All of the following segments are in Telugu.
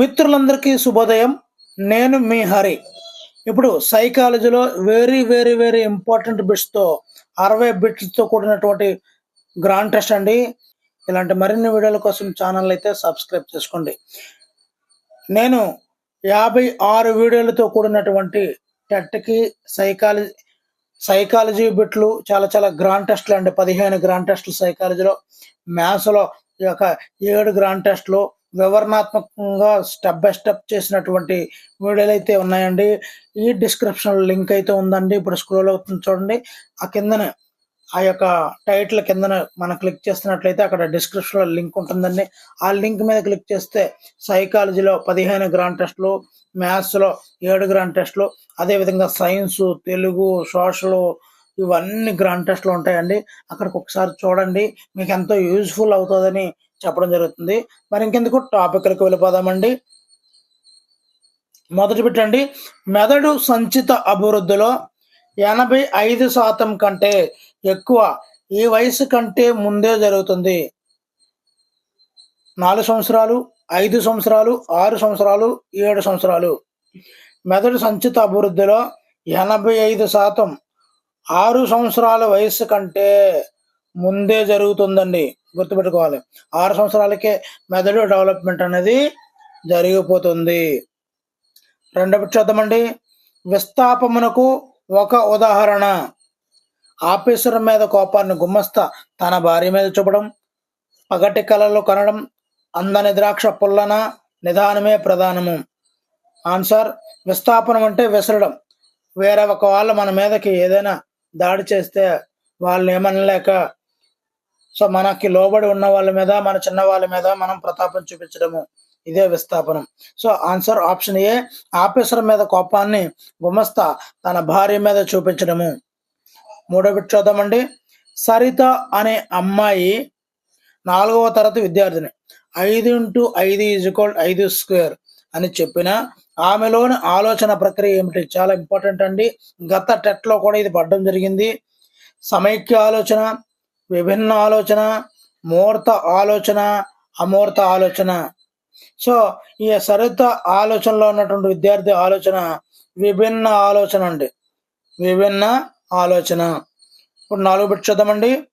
మిత్రులందరికీ శుభోదయం. నేను మీ హరి. ఇప్పుడు సైకాలజీలో వెరీ వెరీ వెరీ ఇంపార్టెంట్ బిట్స్తో అరవై బిట్స్తో కూడినటువంటి గ్రాండ్ టెస్ట్ అండి. ఇలాంటి మరిన్ని వీడియోల కోసం ఛానల్ అయితే సబ్స్క్రైబ్ చేసుకోండి. నేను యాభై ఆరు వీడియోలతో కూడినటువంటి టెట్కి సైకాలజీ సైకాలజీ బిట్లు చాలా చాలా గ్రాండ్ టెస్ట్లు అండి. పదిహేను గ్రాండ్ టెస్ట్లు సైకాలజీలో మ్యాథ్స్లో ఈ యొక్క ఏడు గ్రాండ్ టెస్ట్లు వివరణాత్మకంగా స్టెప్ బై స్టెప్ చేసినటువంటి వీడియోలు అయితే ఉన్నాయండి. ఈ డిస్క్రిప్షన్ లింక్ అయితే ఉందండి. ఇప్పుడు స్క్రోల్ అవుతుంది చూడండి. ఆ కిందనే ఆ యొక్క టైటిల్ కిందన మనం క్లిక్ చేస్తున్నట్లయితే అక్కడ డిస్క్రిప్షన్లో లింక్ ఉంటుందండి. ఆ లింక్ మీద క్లిక్ చేస్తే సైకాలజీలో పదిహేను గ్రాండ్ టెస్ట్లు మ్యాథ్స్లో ఏడు గ్రాండ్ టెస్ట్లు అదే విధంగా సైన్స్ తెలుగు సోషల్ ఇవన్నీ గ్రాండ్ టెస్ట్లు ఉంటాయండి. అక్కడికి ఒకసారి చూడండి. మీకు ఎంతో యూజ్ఫుల్ అవుతుందని చెప్పడం జరుగుతుంది. మరి ఇంకెందుకు? టాపిక్లకు వెళ్ళిపోదామండి. మొదటి పెట్టండి మెదడు సంచిత అభివృద్ధిలో ఎనభై ఐదు శాతం కంటే ఎక్కువ ఈ వయసు కంటే ముందే జరుగుతుంది. నాలుగు సంవత్సరాలు ఐదు సంవత్సరాలు ఆరు సంవత్సరాలు ఏడు సంవత్సరాలు. మెదడు సంచిత అభివృద్ధిలో ఎనభై ఐదు శాతం ఆరు సంవత్సరాల వయసు కంటే ముందే జరుగుతుందండి. గుర్తుపెట్టుకోవాలి. ఆరు సంవత్సరాలకే మెదడు డెవలప్మెంట్ అనేది జరిగిపోతుంది. రెండవ చూద్దామండి విస్థాపమునకు ఒక ఉదాహరణ. ఆఫీసర్ మీద కోపాన్ని గుమ్మస్తా తన భార్య మీద చూపడం పగటి కళలు కనడం అందని ద్రాక్ష పుల్లన నిదానమే ప్రధానము. ఆన్సర్ విస్థాపనం అంటే విసరడం. వేరే ఒక వాళ్ళు మన మీదకి ఏదైనా దాడి చేస్తే వాళ్ళని ఏమనలేక సో మనకి లోబడి ఉన్న వాళ్ళ మీద మన చిన్న వాళ్ళ మీద మనం ప్రతాపం చూపించడము. ఇదే విస్థాపనం. So answer option A officer మీద కోపాన్ని గుమస్తా తన భార్య మీద చూపించడము. మూడో బిట్ చూద్దామండి. సరిత అనే అమ్మాయి నాలుగవ తరగతి విద్యార్థిని. ఐదు ఇంటూ ఐదు ఈజ్వల్ ఐదు స్క్వేర్ అని చెప్పిన ఆమెలోని ఆలోచన ప్రక్రియ ఏమిటి? చాలా ఇంపార్టెంట్ అండి. గత టెట్లో కూడా ఇది పడడం జరిగింది. సమైక్య ఆలోచన విభిన్న ఆలోచన ముహూర్త ఆలోచన అమూర్త ఆలోచన. సో ఈ సరిత ఆలోచనలో ఉన్నటువంటి విద్యార్థి ఆలోచన విభిన్న ఆలోచన అండి. విభిన్న ఆలోచన. ఇప్పుడు నాలుగు బిట్ చూద్దామండి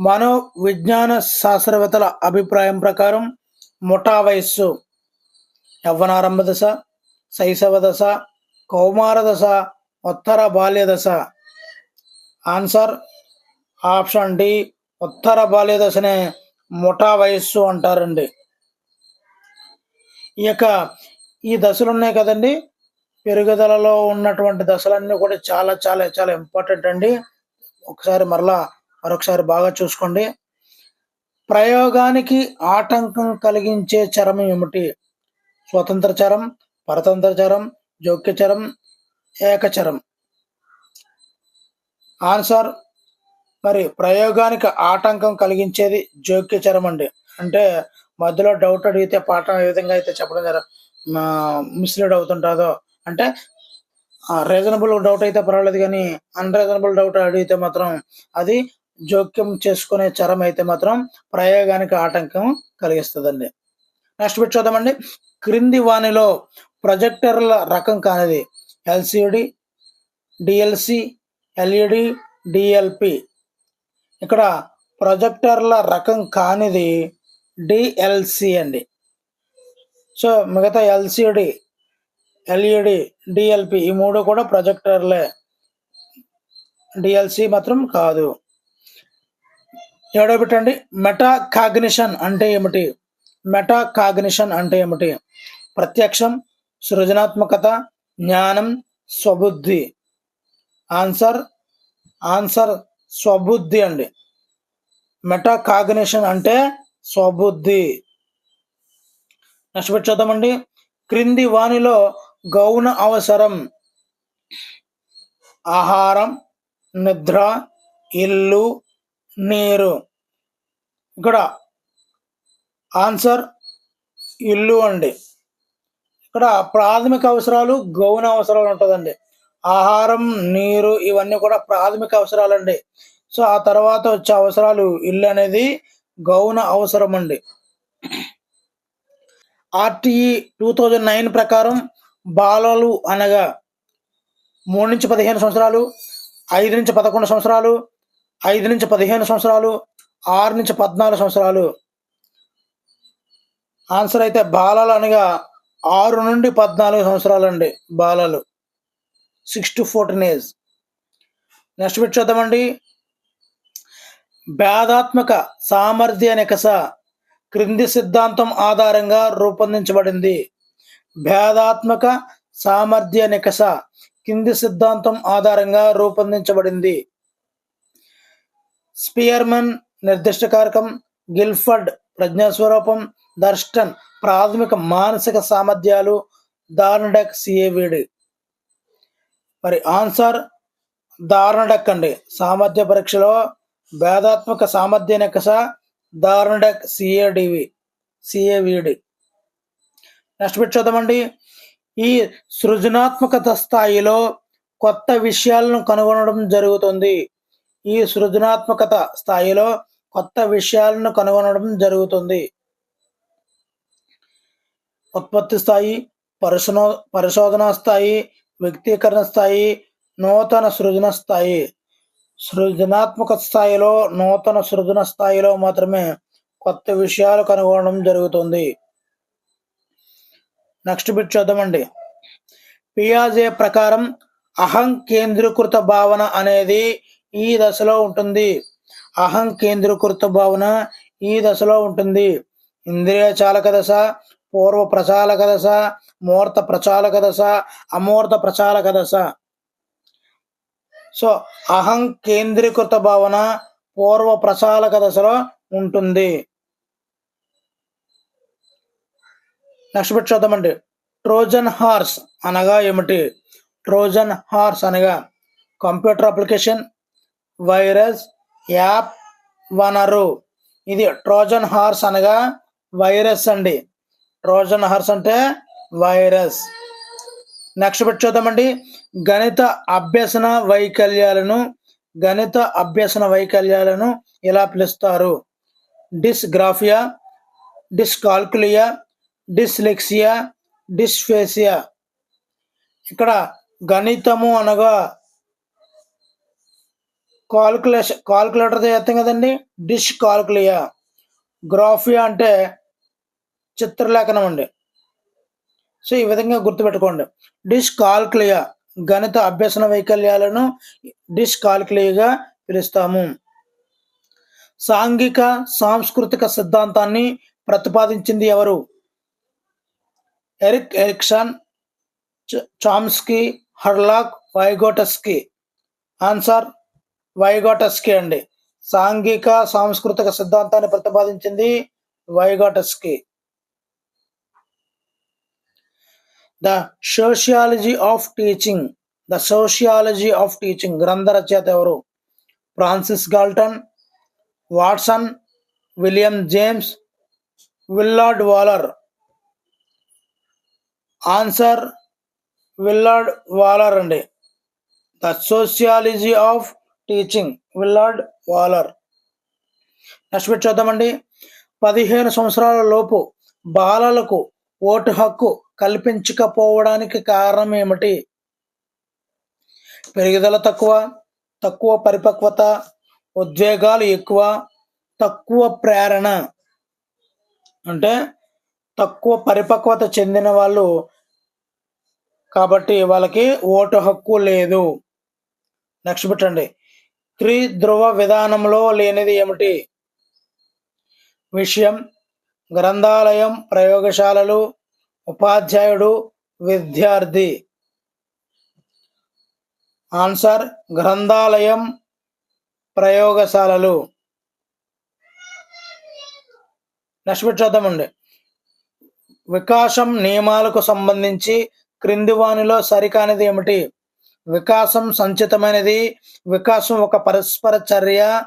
మనో విజ్ఞాన శాస్త్రవేత్తల అభిప్రాయం ప్రకారం ముఠా వయస్సు యవ్వనారంభ దశ శైశవ దశ కౌమార దశ ఉత్తర బాల్య దశ. ఆన్సర్ ఆప్షన్ డి ఉత్తర బాల్య దశనే ముఠా వయస్సు అంటారండి. ఈ యొక్క ఈ దశలు ఉన్నాయి కదండి. పెరుగుదలలో ఉన్నటువంటి దశలన్నీ కూడా చాలా చాలా చాలా ఇంపార్టెంట్ అండి. ఒకసారి మరలా మరొకసారి బాగా చూసుకోండి. ప్రయోగానికి ఆటంకం కలిగించే చరం ఏమిటి? స్వతంత్ర చరం పరతంత్ర చరం జోక్య చరం ఏకచరం. ఆన్సర్ మరి ప్రయోగానికి ఆటంకం కలిగించేది జోక్య చరం అండి అంటే మధ్యలో డౌట్ అడిగితే పాఠం ఏ విధంగా అయితే చెప్పడం జర మిస్లీడ్ అవుతుంటుందో. అంటే రీజనబుల్ డౌట్ అయితే పర్వాలేదు కానీ అన్రీజనబుల్ డౌట్ అడిగితే మాత్రం అది జోక్యం చేసుకునే చరం అయితే మాత్రం ప్రయోగానికి ఆటంకం కలిగిస్తుందండి. నెక్స్ట్ బిట్ చూద్దామండి. క్రింది వాణిలో ప్రొజెక్టర్ల రకం కానిది. LCD DLC LED DLP. ఇక్కడ ప్రొజెక్టర్ల రకం కానిది డిఎల్సి అండి. సో మిగతా ఎల్సిడి ఎల్ఈడి డిఎల్పి ఈ మూడు కూడా ప్రొజెక్టర్లే. డిఎల్సి మాత్రం కాదు. ఏడో పెట్టండి? మెటా కాగ్నిషన్ అంటే ఏమిటి? మెటా కాగ్నిషన్ అంటే ఏమిటి? ప్రత్యక్షం సృజనాత్మకత జ్ఞానం స్వబుద్ధి. ఆన్సర్ ఆన్సర్ స్వబుద్ధి అండి. మెటాకాగ్నేషన్ అంటే స్వబుద్ధి. నెక్స్ట్ చూద్దామండి క్రింది వాణిలో గౌణ అవసరం ఆహారం నిద్ర ఇల్లు నీరు. ఇక్కడ ఆన్సర్ ఇల్లు అండి. ఇక్కడ ప్రాథమిక అవసరాలు గౌణ అవసరాలు ఉంటుందండి. ఆహారం నీరు ఇవన్నీ కూడా ప్రాథమిక అవసరాలండి. సో ఆ తర్వాత వచ్చే అవసరాలు ఇల్లు అనేది గౌణ అవసరం అండి ఆర్టీఈ టూ థౌజండ్ నైన్ ప్రకారం బాలలు అనగా మూడు నుంచి పదిహేను సంవత్సరాలు ఐదు నుంచి పదకొండు సంవత్సరాలు ఐదు నుంచి పదిహేను సంవత్సరాలు ఆరు నుంచి పద్నాలుగు సంవత్సరాలు. ఆన్సర్ అయితే బాలలు అనగా ఆరు నుండి పద్నాలుగు సంవత్సరాలు అండి బాలలు. Six to fourteen age next bit చూద్దామండి. భేదాత్మక సామర్థ్య నికస క్రింది సిద్ధాంతం ఆధారంగా రూపొందించబడింది. భేదాత్మక సామర్థ్య నికస కింది సిద్ధాంతం ఆధారంగా రూపొందించబడింది. స్పియర్మన్ నిర్దిష్ట కారకం గిల్ఫర్డ్ ప్రజ్ఞాస్వరూపం దర్స్టన్ ప్రాథమిక మానసిక సామర్థ్యాలు దార్నడక్ సిఏవిడి మరి ఆన్సర్ దారుణడక్ అండి సామర్థ్య పరీక్షలో భేదాత్మక సామర్థ్య నికస దారుణడక్ సిఏడివి సిఏవిడి నెక్స్ట్ బిట్ చూద్దామండి. ఈ సృజనాత్మకత స్థాయిలో కొత్త విషయాలను కనుగొనడం జరుగుతుంది. ఈ సృజనాత్మకత స్థాయిలో కొత్త విషయాలను కనుగొనడం జరుగుతుంది. ఉత్పత్తి స్థాయి పరిశో పరిశోధన స్థాయి వ్యక్తీకరణ స్థాయి నూతన సృజన స్థాయి. సృజనాత్మక స్థాయిలో నూతన సృజన స్థాయిలో మాత్రమే కొత్త విషయాలు కనుగొనడం జరుగుతుంది. నెక్స్ట్ బిట్ చూద్దామండి. పియాజే ప్రకారం అహం కేంద్రీకృత భావన అనేది ఈ దశలో ఉంటుంది. అహం కేంద్రీకృత భావన ఈ దశలో ఉంటుంది. ఇంద్రియ చాలక దశ పూర్వ ప్రచాలక దశ మూర్త ప్రచాలక దశ అమూర్త ప్రచాలక దశ. సో అహం కేంద్రీకృత భావన పూర్వ ప్రచాలక దశలో ఉంటుంది. నెక్స్ట్ బిట్ చూద్దామండి ట్రోజన్ హార్స్ అనగా ఏమిటి? ట్రోజన్ హార్స్ అనగా కంప్యూటర్ అప్లికేషన్ వైరస్ యాప్ వనరు. ఇది ట్రోజన్ హార్స్ అనగా వైరస్ అండి. ట్రోజన్ హార్స్ అంటే వైరస్. నెక్స్ట్ బిట్ చూద్దామండి. గణిత అభ్యసన వైకల్యాలను గణిత అభ్యసన వైకల్యాలను ఇలా పిలుస్తారు? Dysgraphia dyscalculia dyslexia dysphasia. ఇక్కడ గణితము అనగా కాల్కులేషన్ కాల్కులేటర్ చేస్తాం కదండి. డిష్ కాల్కులియా గ్రాఫియా అంటే చిత్రలేఖనం అండి సో ఈ విధంగా గుర్తుపెట్టుకోండి. డిష్ కాల్క్లియా గణిత అభ్యసన వైకల్యాలను డిష్ కాల్క్లియగా పిలుస్తాము. సాంఘిక సాంస్కృతిక సిద్ధాంతాన్ని ప్రతిపాదించింది ఎవరు? ఎరిక్ ఎరిక్సన్ చ- Chomsky Hurlock Vygotsky. Answer Vygotsky అండి. సాంఘిక సాంస్కృతిక సిద్ధాంతాన్ని ప్రతిపాదించింది Vygotsky. The sociology of teaching the sociology of teaching గ్రంథ రచయిత ఎవరు? Francis Galton Watson William James Willard Waller answer Willard Waller అండి. The sociology of teaching Willard Waller next పెట్టి చూద్దామండి. పదిహేను సంవత్సరాల లోపు బాలలకు ఓటు హక్కు కల్పించకపోవడానికి కారణం ఏమిటి పెరుగుదల తక్కువ తక్కువ పరిపక్వత ఉద్వేగాలు ఎక్కువ తక్కువ ప్రేరణ. అంటే తక్కువ పరిపక్వత చెందిన వాళ్ళు కాబట్టి వాళ్ళకి ఓటు హక్కు లేదు. నెక్స్ట్ పెట్టండి త్రిధ్రువ విధానంలో లేనిది ఏమిటి? విషయం గ్రంథాలయం ప్రయోగశాలలు ఉపాధ్యాయుడు విద్యార్థి. ఆన్సర్ గ్రంథాలయం ప్రయోగశాలలు. నెక్స్ట్ బిట్ చూద్దామండి వికాసం నియమాలకు సంబంధించి క్రింది వానిలో సరికానిది ఏమిటి? వికాసం సంచితమైనది. వికాసం ఒక పరస్పర చర్య.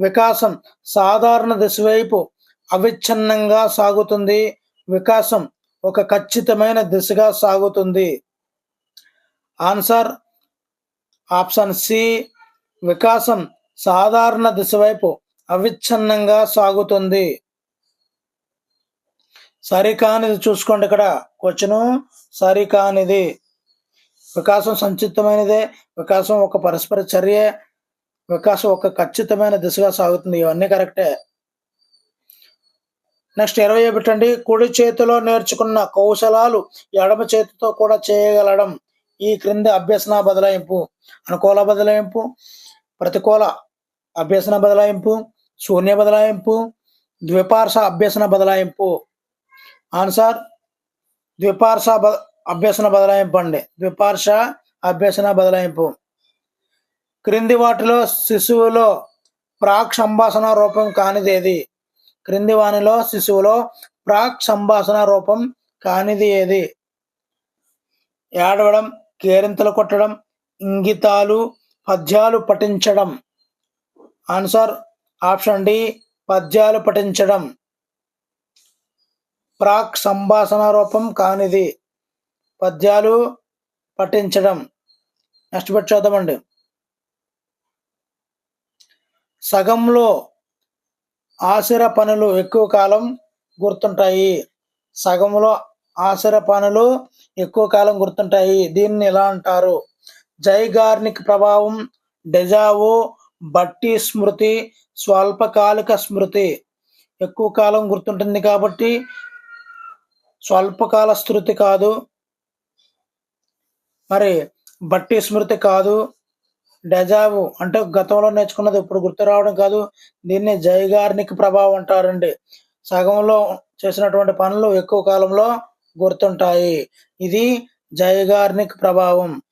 వికాసం సాధారణ దిశ వైపు అవిచ్ఛిన్నంగా సాగుతుంది. వికాసం ఒక ఖచ్చితమైన దిశగా సాగుతుంది. ఆన్సర్ ఆప్షన్ సి వికాసం సాధారణ దిశ వైపు అవిచ్ఛిన్నంగా సాగుతుంది. సరికానిది చూసుకోండి ఇక్కడ. క్వశ్చను సరికానిది. వికాసం సంచితమైనదే వికాసం ఒక పరస్పర చర్య వికాసం ఒక ఖచ్చితమైన దిశగా సాగుతుంది. ఇవన్నీ కరెక్టే. నెక్స్ట్ ఇరవై పెట్టండి. కుడి చేతిలో నేర్చుకున్న కౌశలాలు ఎడమ చేతితో కూడా చేయగలడం. ఈ క్రింది అభ్యసన బదలాయింపు. అనుకూల బదలాయింపు ప్రతికూల అభ్యసన బదలాయింపు శూన్య బదలాయింపు ద్విపార్శ అభ్యసన బదలాయింపు. ఆన్సర్ ద్విపార్శ బ అభ్యసన బదలాయింపు అండి. ద్విపార్శ అభ్యసన బదలాయింపు. క్రింది వాటిలో శిశువులో ప్రాక్ సంభాషణ రూపం కానిదేది? క్రింది వానిలో శిశువులో ప్రాక్ సంభాషణ రూపం కానిది ఏది? ఏడవడం కేరింతలు కొట్టడం ఇంగితాలు పద్యాలు పఠించడం. ఆన్సర్ ఆప్షన్ డి పద్యాలు పఠించడం. ప్రాక్ సంభాషణ రూపం కానిది పద్యాలు పఠించడం. నెక్స్ట్ పెట్టి చూద్దామండి. సగంలో ఆసుర పనులు ఎక్కువ కాలం గుర్తుంటాయి. సగంలో ఆశర పనులు ఎక్కువ కాలం గుర్తుంటాయి. దీన్ని ఎలా అంటారు? జైగార్నిక్ ప్రభావం డెజావో బట్టి స్మృతి స్వల్పకాలిక స్మృతి. ఎక్కువ కాలం గుర్తుంటుంది కాబట్టి స్వల్పకాల స్మృతి కాదు. మరి బట్టి స్మృతి కాదు. డజావు అంటే గతంలో నేర్చుకున్నది ఇప్పుడు గుర్తు రావడం కాదు. దీన్ని జైగార్నిక్ ప్రభావం అంటారండి. సగంలో చేసినటువంటి పనులు ఎక్కువ కాలంలో గుర్తుంటాయి. ఇది జైగార్నిక్ ప్రభావం.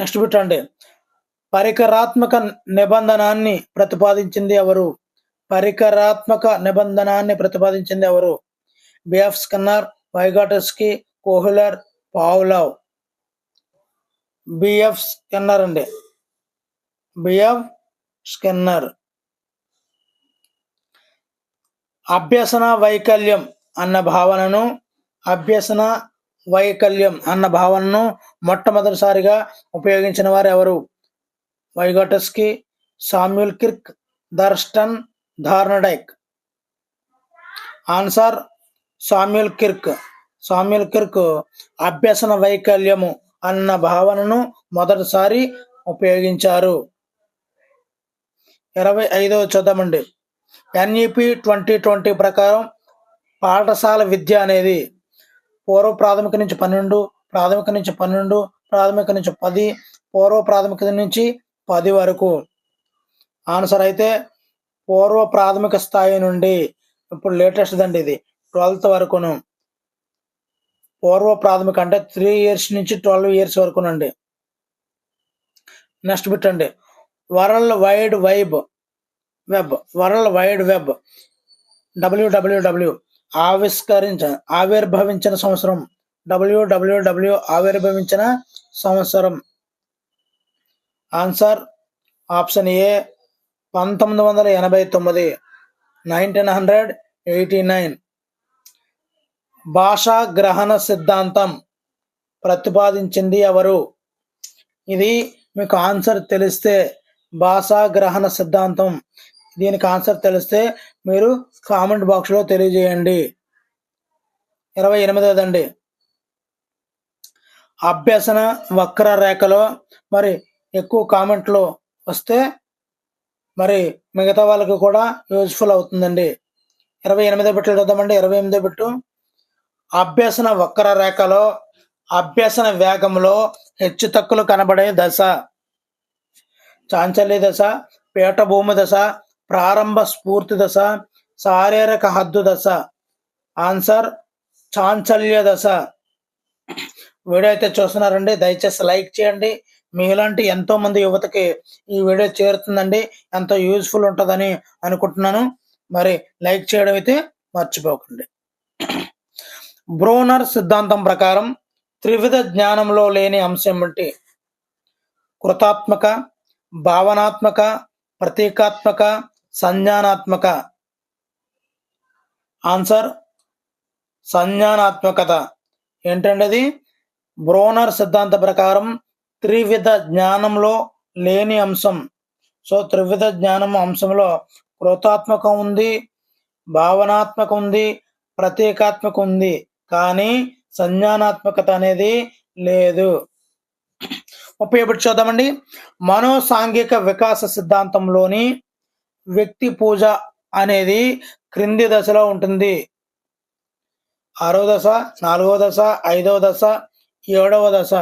నెక్స్ట్ పెట్టండి పరికరాత్మక నిబంధనాన్ని ప్రతిపాదించింది ఎవరు? పరికరాత్మక నిబంధనాన్ని ప్రతిపాదించింది ఎవరు? BF Skinner Vygotsky Kohler Pavlov. BF Skinner అండి. BF Skinner. అభ్యసన వైకల్యం అన్న భావనను అభ్యసన వైకల్యం అన్న భావనను మొట్టమొదటిసారిగా ఉపయోగించిన వారు ఎవరు? Vygotsky Samuel Kirk Thurstone Thorndike. Answer Samuel Kirk. Samuel Kirk అభ్యసన వైకల్యము అన్న భావనను మొదటిసారి ఉపయోగించారు. ఇరవై ఐదవ చూద్దామండి ఎన్ఈపి ట్వంటీ ట్వంటీ ప్రకారం పాఠశాల విద్య అనేది పూర్వ ప్రాథమిక నుంచి పన్నెండు ప్రాథమిక నుంచి పన్నెండు ప్రాథమిక నుంచి పది పూర్వ ప్రాథమిక నుంచి పది వరకు. ఆన్సర్ అయితే పూర్వ ప్రాథమిక స్థాయి నుండి. ఇప్పుడు లేటెస్ట్ అండి ఇది. ట్వెల్త్ వరకును. పూర్వ ప్రాథమిక అంటే త్రీ ఇయర్స్ నుంచి ట్వెల్వ్ ఇయర్స్ వరకునండి నెక్స్ట్ పెట్టండి world wide vibe web world wide web WWW ఆవిష్కరించ ఆవిర్భవించిన సంవత్సరం. డబ్ల్యూడబ్ల్యూడబ్ల్యూ ఆవిర్భవించిన సంవత్సరం. ఆన్సర్ ఆప్షన్ ఏ పంతొమ్మిది వందల ఎనభై తొమ్మిది. నైన్టీన్ హండ్రెడ్ ఎయిటీ నైన్ భాషా గ్రహణ సిద్ధాంతం ప్రతిపాదించింది ఎవరు? ఇది మీకు ఆన్సర్ తెలిస్తే భాషా గ్రహణ సిద్ధాంతం. దీనికి ఆన్సర్ తెలిస్తే మీరు కామెంట్ బాక్స్లో తెలియజేయండి. ఇరవై ఎనిమిదోదండి. అభ్యసన వక్ర రేఖలో మరి ఎక్కువ కామెంట్లు వస్తే మరి మిగతా వాళ్ళకి కూడా యూజ్ఫుల్ అవుతుందండి. ఇరవై ఎనిమిదో బిట్లు చూద్దామండి ఇరవై ఎనిమిదో బిట్టు అభ్యసన వక్ర రేఖలో అభ్యసన వేగంలో హెచ్చు తక్కువలు కనబడే దశ. చాంచల్య దశ పీఠభూమి దశ ప్రారంభ స్ఫూర్తి దశ శారీరక హద్దు దశ. ఆన్సర్ చాంచల్య దశ. వీడియో అయితే చూస్తున్నారండి దయచేసి లైక్ చేయండి. మీలాంటి ఎంతో మంది యువతకి ఈ వీడియో చేరుతుందండి ఎంతో యూజ్ఫుల్ ఉంటుందని అనుకుంటున్నాను. మరి లైక్ చేయడం అయితే మర్చిపోకండి. బ్రోనర్ సిద్ధాంతం ప్రకారం త్రివిధ జ్ఞానంలో లేని అంశం ఏమిటి? కృతాత్మక భావనాత్మక ప్రతీకాత్మక సంజ్ఞానాత్మక. ఆన్సర్ సంజ్ఞానాత్మకత. ఏంటంటే అది? బ్రోనర్ సిద్ధాంత ప్రకారం త్రివిధ జ్ఞానంలో లేని అంశం. సో త్రివిధ జ్ఞానం అంశంలో కృతాత్మకం ఉంది భావనాత్మక ఉంది ప్రతీకాత్మకం ఉంది. కానీ సంజ్ఞానాత్మకత అనేది లేదు. ముప్పై ఒకటి చూద్దామండి. మనోసాంఘిక వికాస సిద్ధాంతంలోని వ్యక్తి పూజ అనేది క్రింది దశలో ఉంటుంది. ఆరో దశ నాలుగో దశ ఐదవ దశ ఏడవ దశ.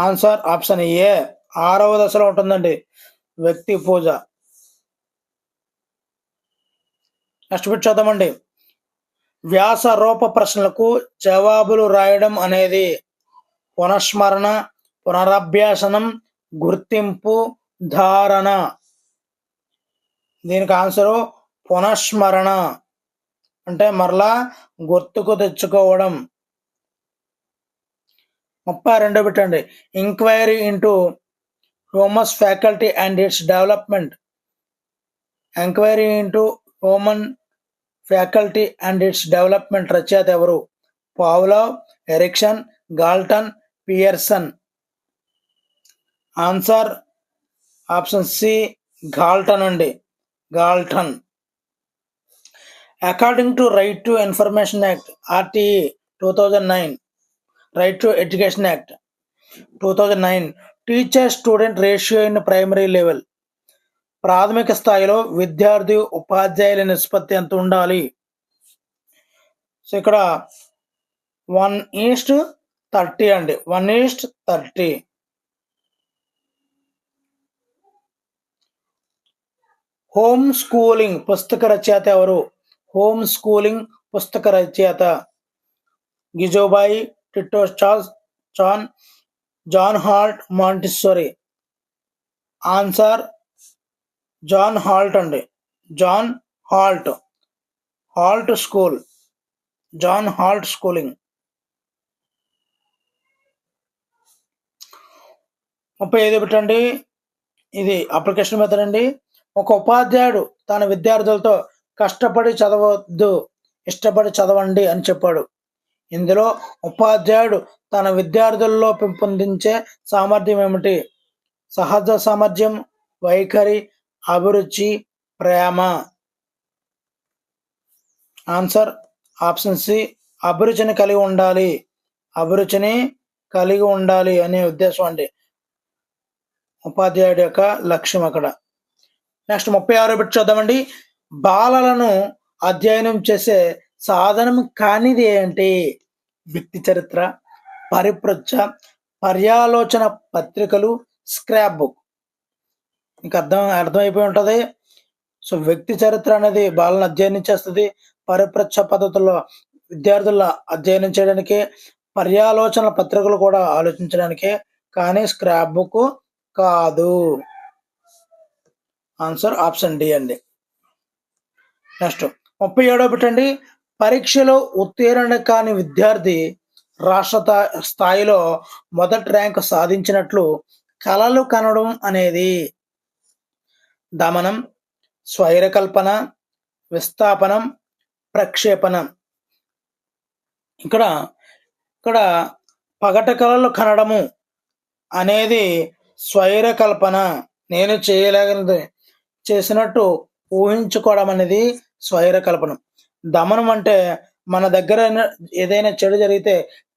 Answer option A. ఆరవ దశలో ఉంటుందండి. వ్యక్తి పూజ. నెక్స్ట్ పెట్టి చూద్దామండి. వ్యాస రూప ప్రశ్నలకు జవాబులు రాయడం అనేది పునఃస్మరణ పునరభ్యాసనం గుర్తింపు ధారణ. దీనికి ఆన్సరు పునఃస్మరణ. అంటే మరలా గుర్తుకు తెచ్చుకోవడం. ముప్పై రెండో పెట్టండి. Enquiry into రోమస్ faculty and its development enquiry into human faculty and its development రచయిత ఎవరు? Pavlov Erikson Galton Pearson. Answer option C Galton అండి. Galton. According to right to information act RTE two thousand nine right to education act two thousand nine teacher student ratio in primary level ప్రాథమిక స్థాయిలో విద్యార్థి ఉపాధ్యాయుల నిష్పత్తి ఎంత ఉండాలి? సో ఇక్కడ వన్ ఈస్ట్ థర్టీ అండి. One is to thirty. Home schooling పుస్తక రచయిత ఎవరు? హోమ్ స్కూలింగ్ పుస్తక రచయిత గిజోబాయి టిట్టో Charles John John Hart Montessori. Answer John Holt అండి. John Holt. Holt school. John Holt schooling. ముప్పై ఐదు పెట్టండి ఇది అప్లికేషన్ మెథడ్ అండి. ఒక ఉపాధ్యాయుడు తన విద్యార్థులతో కష్టపడి చదవద్దు ఇష్టపడి చదవండి అని చెప్పాడు. ఇందులో ఉపాధ్యాయుడు తన విద్యార్థుల్లో పెంపొందించే సామర్థ్యం ఏమిటి? సహజ సామర్థ్యం వైఖరి అభిరుచి ప్రేమ. ఆన్సర్ ఆప్షన్ సి అభిరుచిని కలిగి ఉండాలి. అభిరుచిని కలిగి ఉండాలి అనే ఉద్దేశం అండి. ఉపాధ్యాయుడి యొక్క లక్ష్యం అక్కడ. నెక్స్ట్ ముప్పై ఆరో బిట్ చూద్దామండి. బాలలను అధ్యయనం చేసే సాధనం కానిది ఏంటి? వ్యక్తి చరిత్ర పరిపృచ్ఛ పర్యాలోచన పత్రికలు స్క్రాప్ బుక్ ఇంకా అర్థం అర్థమైపోయి ఉంటుంది. సో వ్యక్తి చరిత్ర అనేది బాలను అధ్యయనం చేస్తుంది. పరిప్రచ్ఛ పద్ధతుల్లో విద్యార్థుల అధ్యయనం చేయడానికి పర్యాలోచన పత్రికలు కూడా ఆలోచించడానికి కానీ స్క్రాప్ బుక్ కాదు. ఆన్సర్ ఆప్షన్ డి అండి. నెక్స్ట్ ముప్పై ఏడో పెట్టండి పరీక్షలో ఉత్తీర్ణ కాని విద్యార్థి రాష్ట్ర స్థాయిలో మొదటి ర్యాంక్ సాధించినట్లు కళలు కనడం అనేది దమనం స్వైరకల్పన విస్థాపనం ప్రక్షేపణం. ఇక్కడ ఇక్కడ పగట కళలు కనడము అనేది స్వైర కల్పన నేను చేయలేగనది చేసినట్టు ఊహించుకోవడం అనేది స్వైర కల్పనం దమనం అంటే మన దగ్గర ఏదైనా చెడు జరిగితే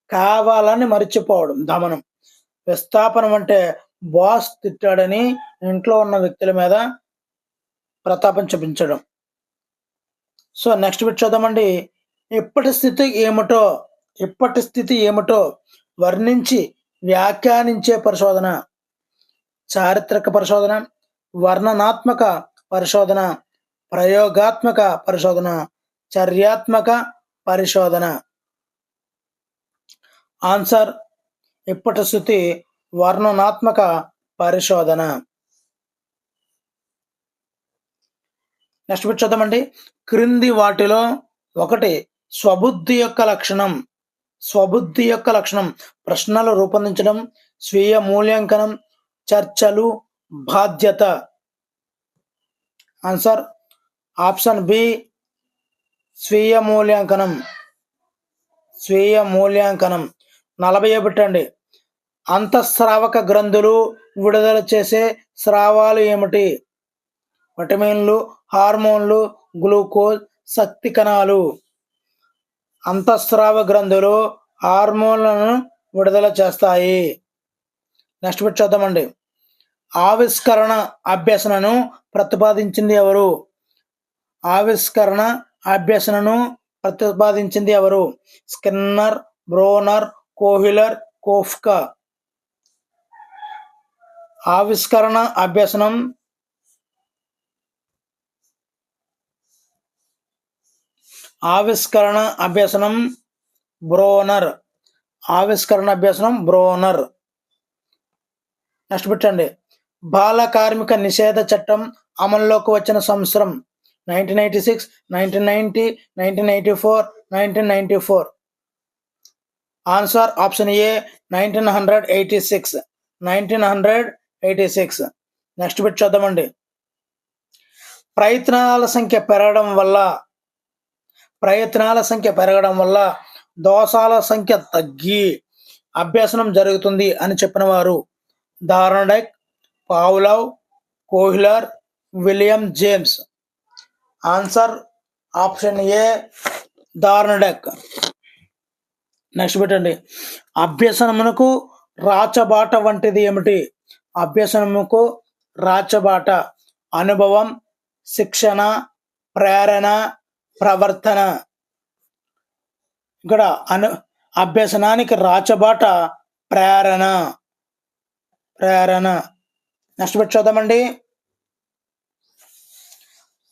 కావాలని మర్చిపోవడం దమనం. విస్థాపనం అంటే బాస్ తిట్టాడని ఇంట్లో ఉన్న వ్యక్తుల మీద ప్రతాపం చూపించడం. సో నెక్స్ట్ బిట్ చూద్దామండి. ఇప్పటి స్థితి ఏమిటో ఇప్పటి స్థితి ఏమిటో వర్ణించి వ్యాఖ్యానించే పరిశోధన. చారిత్రక పరిశోధన వర్ణనాత్మక పరిశోధన ప్రయోగాత్మక పరిశోధన చర్యాత్మక పరిశోధన. ఆన్సర్ ఇప్పటి స్థితి వర్ణనాత్మక పరిశోధన. నెక్స్ట్ బిట్ చూద్దామండి క్రింది వాటిలో ఒకటి స్వబుద్ధి యొక్క లక్షణం. స్వబుద్ధి యొక్క లక్షణం. ప్రశ్నలు రూపొందించడం స్వీయ మూల్యాంకనం చర్చలు బాధ్యత. ఆన్సర్ ఆప్షన్ బి స్వీయ మూల్యాంకనం. స్వీయ మూల్యాంకనం. నలభై పెట్టండి అంతఃస్రావక గ్రంథులు విడుదల చేసే స్రావాలు ఏమిటి? విటమిన్లు హార్మోన్లు గ్లూకోజ్ శక్తి కణాలు అంతఃస్రావ గ్రంథులు హార్మోన్లను విడుదల చేస్తాయి. నెక్స్ట్ బిట్ చూద్దామండి ఆవిష్కరణ అభ్యసనను ప్రతిపాదించింది ఎవరు? ఆవిష్కరణ అభ్యసనను ప్రతిపాదించింది ఎవరు? Skinner Bruner Kohler Koffka. ఆవిష్కరణ అభ్యసనం ఆవిష్కరణ అభ్యసనం బ్రోనర్. ఆవిష్కరణ అభ్యసనం బ్రోనర్. నెక్స్ట్ పెట్టండి. బాల కార్మిక నిషేధ చట్టం అమల్లోకి వచ్చిన సంవత్సరం. Nineteen eighty six nineteen ninety nineteen eighty four nineteen ninety four. Answer option A nineteen hundred eighty six. Nineteen hundred eighty six. Next bit చూద్దామండి. ప్రయత్నాల సంఖ్య పెరగడం వల్ల ప్రయత్నాల సంఖ్య పెరగడం వల్ల దోషాల సంఖ్య తగ్గి అభ్యసనం జరుగుతుంది అని చెప్పిన వారు Thorndike Pavlov Kohler William James. Answer option A Thorndike next పెట్టండి. అభ్యసనమునకు రాచబాట వంటిది ఏమిటి? అభ్యసనముకు రాచబాట. అనుభవం శిక్షణ ప్రేరణ ప్రవర్తన. ఇక్కడ అను అభ్యసనానికి రాచబాట ప్రేరణ. ప్రేరణ. నెక్స్ట్ పెట్టి చూద్దామండి.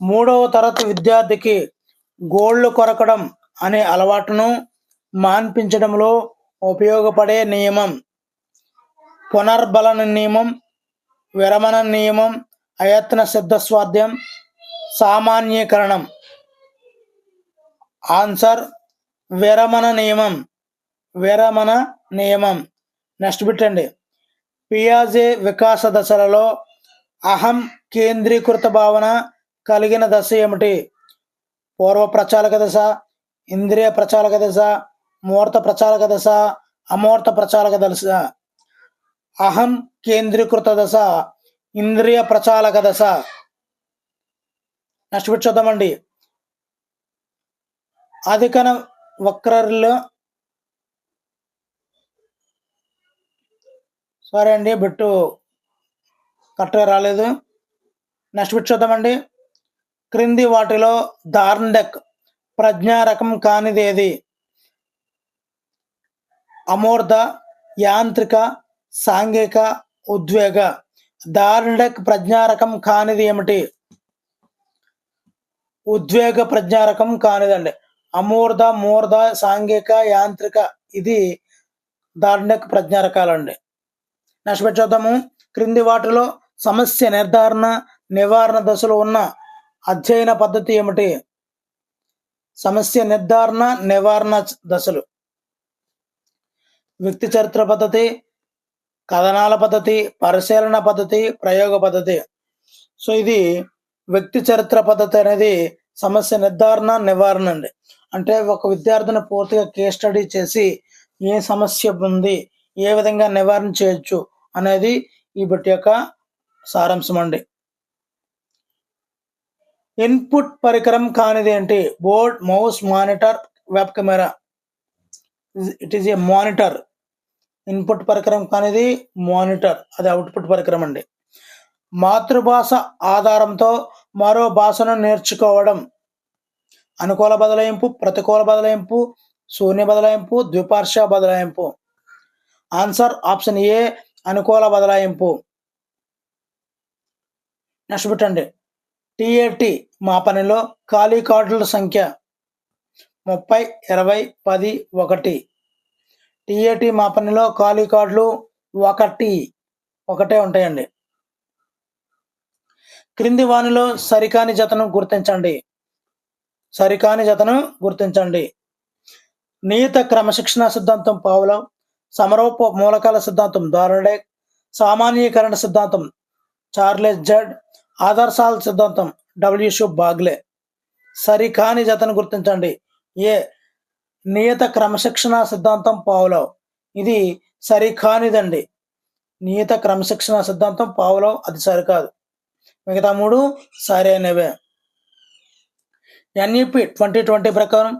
మూడవ తరగతి విద్యార్థికి గోళ్ళు కొరకడం అనే అలవాటును మాన్పించడంలో ఉపయోగపడే నియమం. పునర్బలన నియమం విరమణ నియమం అయత్న సిద్ధస్వాధ్యం సామాన్యీకరణం. ఆన్సర్ విరమణ నియమం. విరమణ నియమం. నెక్స్ట్ పెట్టండి పియాజే వికాస దశలలో అహం కేంద్రీకృత భావన కలిగిన దశ ఏమిటి? పూర్వ ప్రచాలక దశ ఇంద్రియ ప్రచాలక దశ మూర్త ప్రచాలక దశ అమూర్త ప్రచాలక దశ. అహం కేంద్రీకృత దశ ఇంద్రియ ప్రచాలక దశ. నెక్స్ట్ బిట్ చూద్దామండి. అధికన వక్రలో సారీ అండి బిట్టు కరెక్ట్గా రాలేదు. నెక్స్ట్ బిట్ చూద్దామండి. క్రింది వాటిలో దార్ండెక్ ప్రజ్ఞారకం కానిదేది? అమూర్ధ యాంత్రిక సాంఘిక ఉద్వేగ. దార్ండెక్ ప్రజ్ఞారకం కానిది ఏమిటి? ఉద్వేగ ప్రజ్ఞారకం కానిదండి. అమూర్ధ మూర్ధ సాంఘిక యాంత్రిక. ఇది దార్ండెక్ ప్రజ్ఞారకాలండి నెక్స్ట్ పెట్టి చూద్దాము. క్రింది వాటిలో సమస్య నిర్ధారణ నివారణ దశలో ఉన్న అధ్యయన పద్ధతి ఏమిటి? సమస్య నిర్ధారణ నివారణ దశలు. వ్యక్తి చరిత్ర పద్ధతి కథనాల పద్ధతి పరిశీలన పద్ధతి ప్రయోగ పద్ధతి. సో ఇది వ్యక్తి చరిత్ర పద్ధతి అనేది సమస్య నిర్ధారణ నివారణ అండి. అంటే ఒక విద్యార్థిని పూర్తిగా కేస్ స్టడీ చేసి ఏ సమస్య ఉంది ఏ విధంగా నివారణ చేయొచ్చు అనేది ఈ బట్టి యొక్క సారాంశం అండి. ఇన్పుట్ పరికరం కానిది ఏంటి? Board mouse monitor web camera. It is a monitor. Input పరికరం కానిది మానిటర్. అది అవుట్పుట్ పరికరం అండి. మాతృభాష ఆధారంతో మరో భాషను నేర్చుకోవడం అనుకూల బదలాయింపు ప్రతికూల బదలాయింపు శూన్య బదలాయింపు ద్విపార్శ్వ బదలాయింపు. ఆన్సర్ ఆప్షన్ ఏ అనుకూల బదలాయింపు. నెక్స్ట్ పెట్టండి. టిఏటి మాపనలో ఖాళీ కార్డుల సంఖ్య ముప్పై ఇరవై పది ఒకటి. టిఏటి మాపనలో ఖాళీ కార్డులు ఒకటి ఒకటే ఉంటాయండి. క్రింది వానిలో సరికాని జతను గుర్తించండి. సరికాని జతను గుర్తించండి. నియత క్రమశిక్షణ సిద్ధాంతం పావులం సమరూప మూలకాల సిద్ధాంతం దారడే సామాన్యీకరణ సిద్ధాంతం చార్లెస్ జడ్ ఆదర్శాల సిద్ధాంతం డబ్ల్యూషు బాగ్లే. సరికాని జతను గుర్తించండి. ఏ నియత క్రమశిక్షణ సిద్ధాంతం పావులవ్ ఇది సరికానిదండి. నియత క్రమశిక్షణ సిద్ధాంతం పావులవ్ అది సరికాదు. మిగతా మూడు సరైనవే. ఎన్ఈపి ట్వంటీ ట్వంటీ ప్రకారం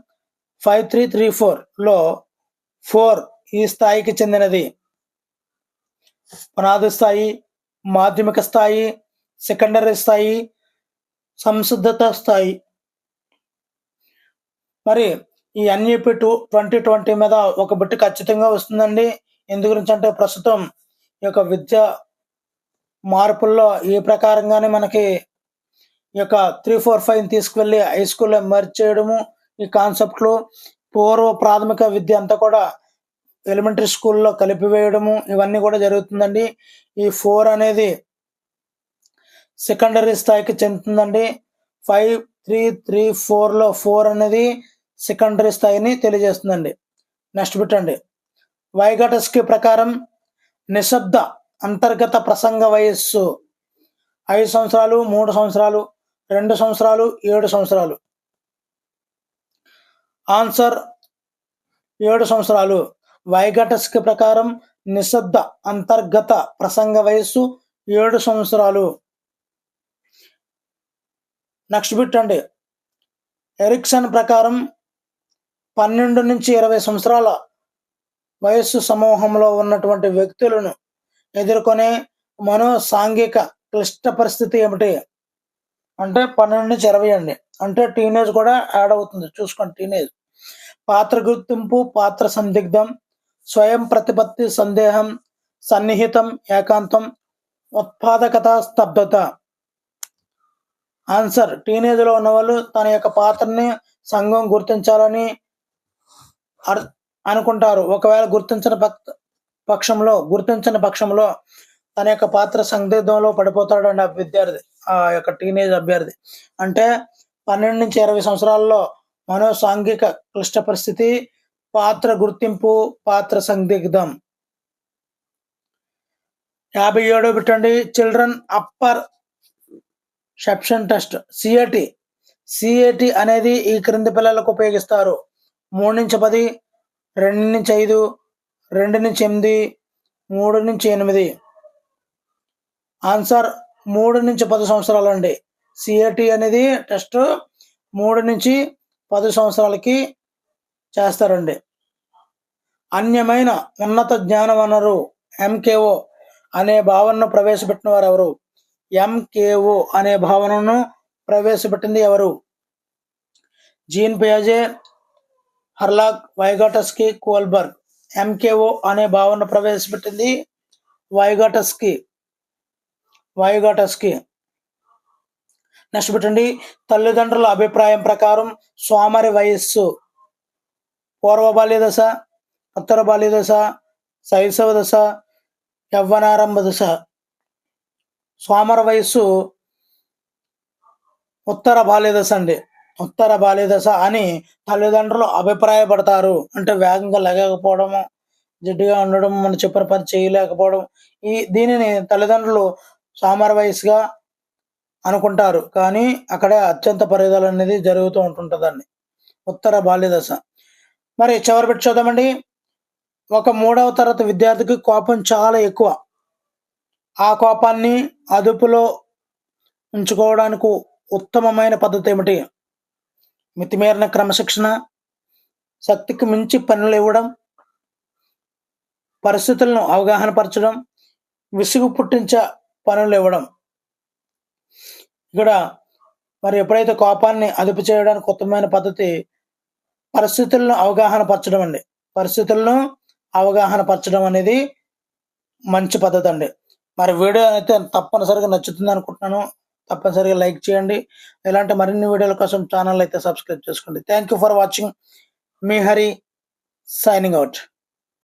ఫైవ్ త్రీ త్రీ ఫోర్లో ఫోర్ ఈ స్థాయికి చెందినది. పునాది స్థాయి మాధ్యమిక స్థాయి సెకండరీ స్థాయి సంసిద్ధత స్థాయి. మరి ఈ ఎన్ఈపి టూ ట్వంటీ ట్వంటీ మీద ఒక బిట్ ఖచ్చితంగా వస్తుందండి. ఎందు గురించి అంటే ప్రస్తుతం ఈ యొక్క విద్య మార్పుల్లో ఈ ప్రకారంగానే మనకి ఈ యొక్క త్రీ ఫోర్ ఫైవ్ తీసుకువెళ్ళి హై స్కూల్లో మర్చ్ చేయడము ఈ కాన్సెప్ట్లు పూర్వ ప్రాథమిక విద్య అంతా కూడా ఎలిమెంటరీ స్కూల్లో కలిపివేయడము ఇవన్నీ కూడా జరుగుతుందండి. ఈ ఫోర్ అనేది సెకండరీ స్థాయికి చెందుతుందండి. ఫైవ్ త్రీ త్రీ ఫోర్లో ఫోర్ అనేది సెకండరీ స్థాయిని తెలియజేస్తుందండి. నెక్స్ట్ పెట్టండి వైగటస్కి ప్రకారం నిశ్శబ్ద అంతర్గత ప్రసంగ వయస్సు ఐదు సంవత్సరాలు మూడు సంవత్సరాలు రెండు సంవత్సరాలు ఏడు సంవత్సరాలు. ఆన్సర్ ఏడు సంవత్సరాలు. వైగటస్కి ప్రకారం నిశ్శబ్ద అంతర్గత ప్రసంగ వయస్సు ఏడు సంవత్సరాలు. నెక్స్ట్ బిట్ అండి. ఎరిక్సన్ ప్రకారం పన్నెండు నుంచి ఇరవై సంవత్సరాల వయస్సు సమూహంలో ఉన్నటువంటి వ్యక్తులను ఎదుర్కొనే మనో సాంఘిక క్లిష్ట పరిస్థితి ఏమిటి? అంటే పన్నెండు నుంచి ఇరవై అండి. అంటే టీనేజ్ కూడా యాడ్ అవుతుంది. చూసుకోండి టీనేజ్. పాత్ర గుర్తింపు పాత్ర సందిగ్ధం స్వయం ప్రతిపత్తి సందేహం సన్నిహితం ఏకాంతం ఉత్పాదకత స్తబ్దత. ఆన్సర్. టీనేజ్లో ఉన్నవాళ్ళు తన యొక్క పాత్రని సంఘం గుర్తించాలని అనుకుంటారు. ఒకవేళ గుర్తించిన పక్- పక్షంలో గుర్తించిన పక్షంలో తన యొక్క పాత్ర సందిగ్ధంలో పడిపోతాడు అండి ఆ విద్యార్థి. ఆ యొక్క టీనేజ్ అభ్యర్థి. అంటే పన్నెండు నుంచి ఇరవై సంవత్సరాల్లో మనో సాంఘిక క్లిష్ట పరిస్థితి పాత్ర గుర్తింపు పాత్ర సందిగ్ధం. యాభై ఏడో పెట్టండి. Children apperception test C A T C A T అనేది ఈ క్రింది పిల్లలకు ఉపయోగిస్తారు. మూడు నుంచి పది రెండు నుంచి ఐదు రెండు నుంచి ఎనిమిది మూడు నుంచి ఎనిమిది. ఆన్సర్ మూడు నుంచి పది సంవత్సరాలు అండి సిఏటి అనేది టెస్ట్ మూడు నుంచి పది సంవత్సరాలకి చేస్తారండి. అన్యమైన ఉన్నత జ్ఞాన వనరు ఎంకేఓ అనే భావనను ప్రవేశపెట్టిన వారు ఎవరు ఎంకేఓ అనే భావనను ప్రవేశపెట్టింది ఎవరు? Jean పియాజే Hurlock Vygotsky Kohlberg. M K O అనే భావన ప్రవేశపెట్టింది వైగాటస్కి. వైగాటస్కి నెక్స్ట్ పెట్టండి తల్లిదండ్రుల అభిప్రాయం ప్రకారం సోమరి వయస్సు. పూర్వ బాల్యదశ ఉత్తర బాల్యదశ శైశవ దశ యవ్వనారంభ దశ. సోమర వయస్సు ఉత్తర బాల్యదశ అండి. ఉత్తర బాల్యదశ అని తల్లిదండ్రులు అభిప్రాయపడతారు. అంటే వేగంగా లెగకపోవడము జిడ్డుగా ఉండడం మనం చెప్పిన పని చేయలేకపోవడం ఈ దీనిని తల్లిదండ్రులు సోమర అనుకుంటారు. కానీ అక్కడే అత్యంత పరిధులు అనేది జరుగుతూ ఉంటుంటుందండి ఉత్తర బాల్యదశ. మరి చివరి పెట్టి చూద్దామండి. ఒక మూడవ తరగతి విద్యార్థికి కోపం చాలా ఎక్కువ. ఆ కోపాన్ని అదుపులో ఉంచుకోవడానికి ఉత్తమమైన పద్ధతి ఏమిటి? మితిమీరిన క్రమశిక్షణ శక్తికి మించి పనులు ఇవ్వడం పరిస్థితులను అవగాహన పరచడం విసుగు పుట్టించే పనులు ఇవ్వడం. ఇక్కడ మరి ఎప్పుడైతే కోపాన్ని అదుపు చేయడానికి ఉత్తమమైన పద్ధతి పరిస్థితులను అవగాహన పరచడం అండి. పరిస్థితులను అవగాహన పరచడం అనేది మంచి పద్ధతి అండి. మరి వీడియో అయితే తప్పనిసరిగా నచ్చుతుంది అనుకుంటున్నాను. తప్పనిసరిగా లైక్ చేయండి. ఇలాంటి మరిన్ని వీడియోల కోసం ఛానల్ అయితే సబ్స్క్రైబ్ చేసుకోండి. థ్యాంక్ యూ ఫర్ వాచింగ్ మీ హరి సైనింగ్ అవుట్